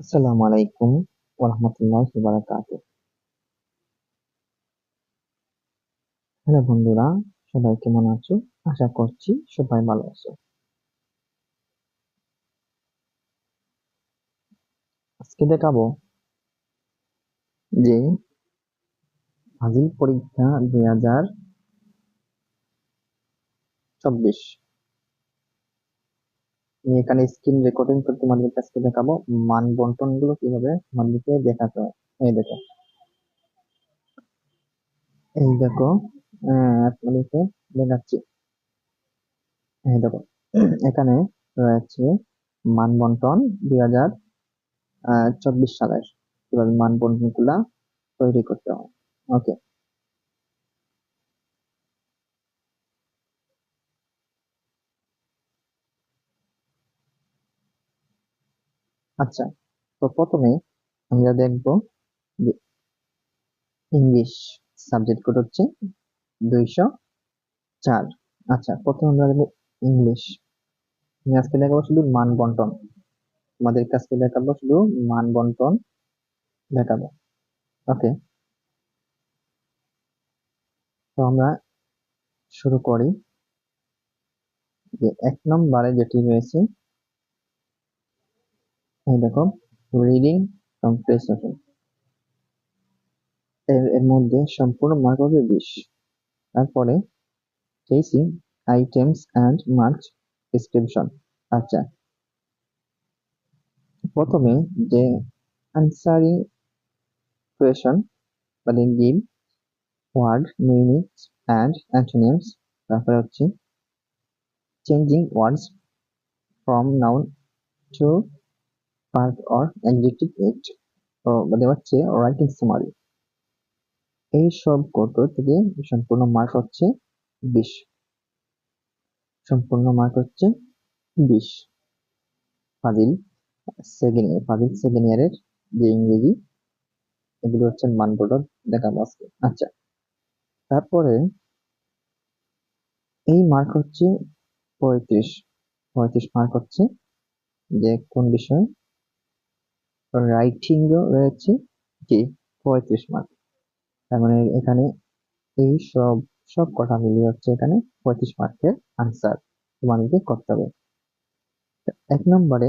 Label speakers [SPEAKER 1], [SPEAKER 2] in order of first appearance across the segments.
[SPEAKER 1] আসসালামু আলাইকুম ওরহমতুল্লাহি বারাকাতুহ হ্যালো বন্ধুরা, সবাই কেমন আছো? আশা করছি সবাই ভালো আছো। আজকে দেখাবো যে ফাজিল পরীক্ষা দুই হাজার চব্বিশ আমি এখানে স্ক্রিন রেকর্ডিং করে তোমাদের কাছে দেখাবো। মান বন্টনগুলো কীভাবে তোমাদেরকে দেখাতে হয়? এই দেখো। এই দেখো আপনাদেরকে দেখাচ্ছি। এই দেখো, এখানে রয়েছে মান বন্টন দুই হাজার চব্বিশ সালের। কীভাবে মান বন্টনগুলা তৈরি করতে হয়। ওকে আচ্ছা তো প্রথমে আমরা দেখব যে ইংলিশ সাবজেক্ট কোড হচ্ছে দুইশো চার। আচ্ছা প্রথমে আমরা দেখব ইংলিশ আমি আজকে দেখাবো শুধু মান বন্টন। আমাদের কাছে দেখাবো শুধু মান বন্টন দেখাবো। ওকে। তো আমরা শুরু করি যে এক নম্বরে যেটি রয়েছে দেখো রিডিং কম্প্রেসেশন এর মধ্যে সম্পূর্ণ মার্ক হবে বিশ। তারপরে চেসিং আইটেমস অ্যান্ড মার্ক ডিসক্রিপশন আচ্ছা। প্রথমে যে আনসারিং কোয়েশন মানে give word minutes and antonyms তারপরে হচ্ছে changing words from noun to or adjective eight তো মানে হচ্ছে রাইটিং এই সব কত থেকে সম্পূর্ণ মার্ক হচ্ছে বিশ। সম্পূর্ণ মার্ক হচ্ছে বিশ। ফাজিল সেকেন্ড ইয়ার, ফাজিল সেকেন্ড ইয়ারের যে ইংরেজি, এগুলো হচ্ছে মানগুলো দেখাবো আজকে। আচ্ছা তারপরে এই মার্ক হচ্ছে পঁয়ত্রিশ। পঁয়ত্রিশ মার্ক হচ্ছে যে কোন বিষয়? রাইটিং রয়েছে কি পঁয়ত্রিশ মার্ক তার মানে এখানে এই সব সব কথা মিলিয়ে হচ্ছে এখানে পঁয়ত্রিশ মার্কের আনসার তোমাদেরকে করতে হবে। এক নম্বরে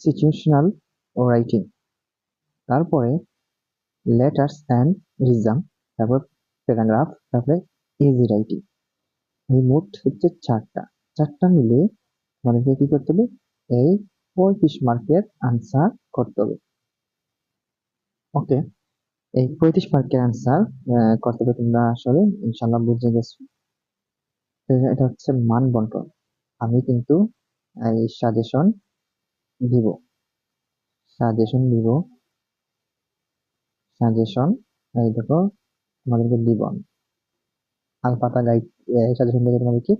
[SPEAKER 1] সিচুয়েশনাল ও রাইটিং তারপরে লেটার্স অ্যান্ড রিজাম তারপর প্যারাগ্রাফ তারপরে ইজি রাইটিং এই মোট হচ্ছে চারটা। চারটা মিলে আমাদেরকে কি করতে হবে? এই পঁয়ত্রিশ মার্কের আনসার করতে হবে। ওকে এই পঁয়ত্রিশ মার্কের আনসার করতে হবে তোমরা আসলে ইনশাল্লাহ বুঝে গেছো। এটা হচ্ছে মান বন্টন। আমি কিন্তু এই সাজেশন দিব। সাজেশন দিব। সাজেশন এই দেখো, তোমাদেরকে দিব আলপাতা গাইড সাজেশন থেকে তোমাদেরকে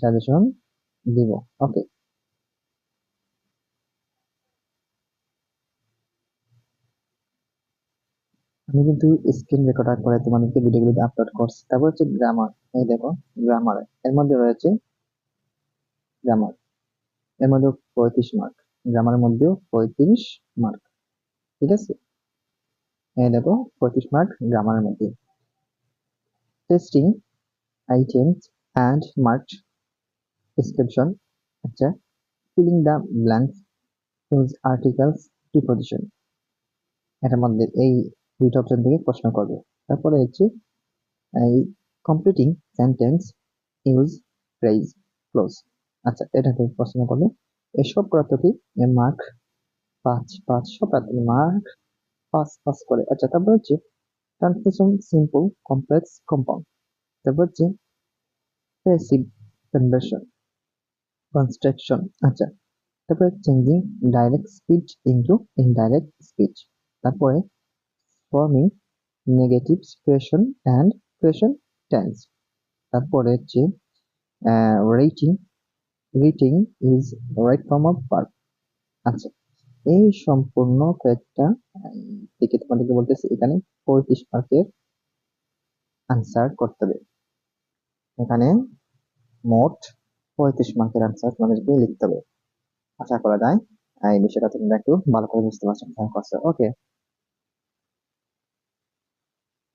[SPEAKER 1] সাজেশন দিব। ওকে আমি কিন্তু স্ক্রিন রেকর্ডার করে তোমাদের তোমাদেরকে ভিডিওগুলো আপলোড করছি। তারপর হচ্ছে গ্রামার এই দেখো গ্রামার এর মধ্যে রয়েছে গ্রামার এর মধ্যে পঁয়ত্রিশ মার্ক গ্রামারের মধ্যেও পঁয়ত্রিশ মার্ক ঠিক আছে? এই দেখো, পঁয়ত্রিশ মার্ক গ্রামারের মধ্যে। Testing items and mark description আচ্ছা filling the blanks use articles preposition এটার মধ্যে এই দুইটা অপশন থেকে প্রশ্ন করবে। তারপরে হচ্ছে, এই completing sentence use phrase clause আচ্ছা এটা থেকে প্রশ্ন করবে এসব থেকে মার্ক পাঁচ পাঁচ, সব মার্ক পাঁচ পাঁচ করে। আচ্ছা তারপর হচ্ছে ট্রান্সলেশন সিম্পল কমপ্লেক্স কম্পাউন্ড তারপর হচ্ছে প্যাসিভ কনভার্সন কনস্ট্রাকশন আচ্ছা তারপরে changing direct speech into indirect speech তারপরে forming negative situation and question tense তারপরে হচ্ছে writing writing is right form of verb আচ্ছা এই সম্পূর্ণ কয়েকটা থেকে তোমাদেরকে বলতেছি, এখানে পঁয়ত্রিশ মার্কের আনসার করতে হবে। এখানে মোট পঁয়ত্রিশ মার্কের আনসার তোমাদেরকে লিখতে হবে। আশা করা যায় এই বিষয়টা তোমরা একটু ভালো করে বুঝতে পারছ ওকে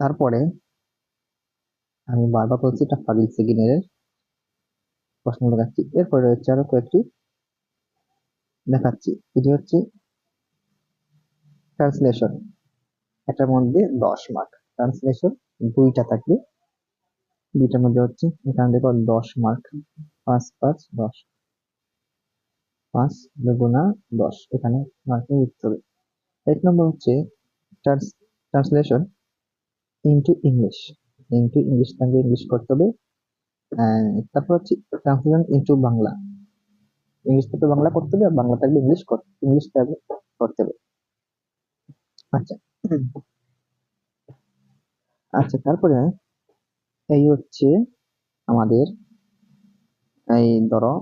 [SPEAKER 1] তারপরে আমি বারবার বলছি এটা ফাজিল সেগিনের প্রশ্ন দেখাচ্ছি। এরপরে রয়েছে আরও কয়েকটি দেখাচ্ছি। এটি হচ্ছে ট্রান্সলেশন এটার মধ্যে দশ মার্ক ট্রান্সলেশন দুইটা থাকবে। দুইটার মধ্যে হচ্ছে এখান থেকে দশ মার্ক পাঁচ পাঁচ, দশ। পাঁচ দুগুণা দশ। এখানে মার্কিং লিখতে হবে এক নম্বর হচ্ছে trans translation into English into English থাকবে ইংলিশ করতে হবে। তারপর হচ্ছে ট্রান্সলেশন ইনটু বাংলা। ইংলিশ থেকে বাংলা করতে হবে আর বাংলা থাকবে ইংলিশ ইংলিশ থাকবে করতে হবে। আচ্ছা। আচ্ছা তারপরে এই হচ্ছে আমাদের এই ধরো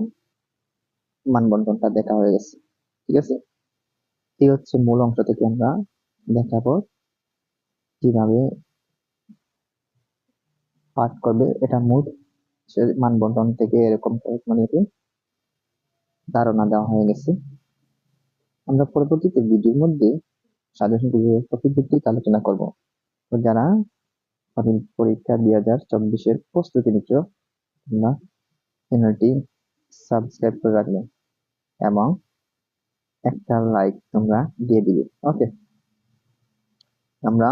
[SPEAKER 1] মানবন্ধনটা দেখা হয়ে গেছে, ঠিক আছে? এই হচ্ছে মূল অংশ থেকে আমরা দেখাবো কীভাবে পাঠ করবে, এটা মূল মানবন্ধন থেকে এরকম মানে ধারণা দেওয়া হয়ে গেছে। আমরা পরবর্তীতে ভিডিওর মধ্যে সাজেশন ভিত্তিক আলোচনা করব। যারা পরীক্ষা দুই হাজার চব্বিশের প্রস্তুতি নিচ্ছ, তোমরা চ্যানেলটি সাবস্ক্রাইব করে রাখবে এবং একটা লাইক তোমরা দিয়ে দিবে ওকে আমরা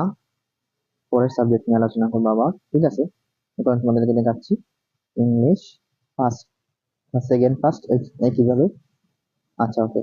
[SPEAKER 1] পরের সাবজেক্ট নিয়ে আলোচনা করব আবার, ঠিক আছে? এখন দেখাচ্ছি ইংলিশ ফার্স্ট সেকেন্ড ফার্স্ট একইভাবে আচ্ছা ওকে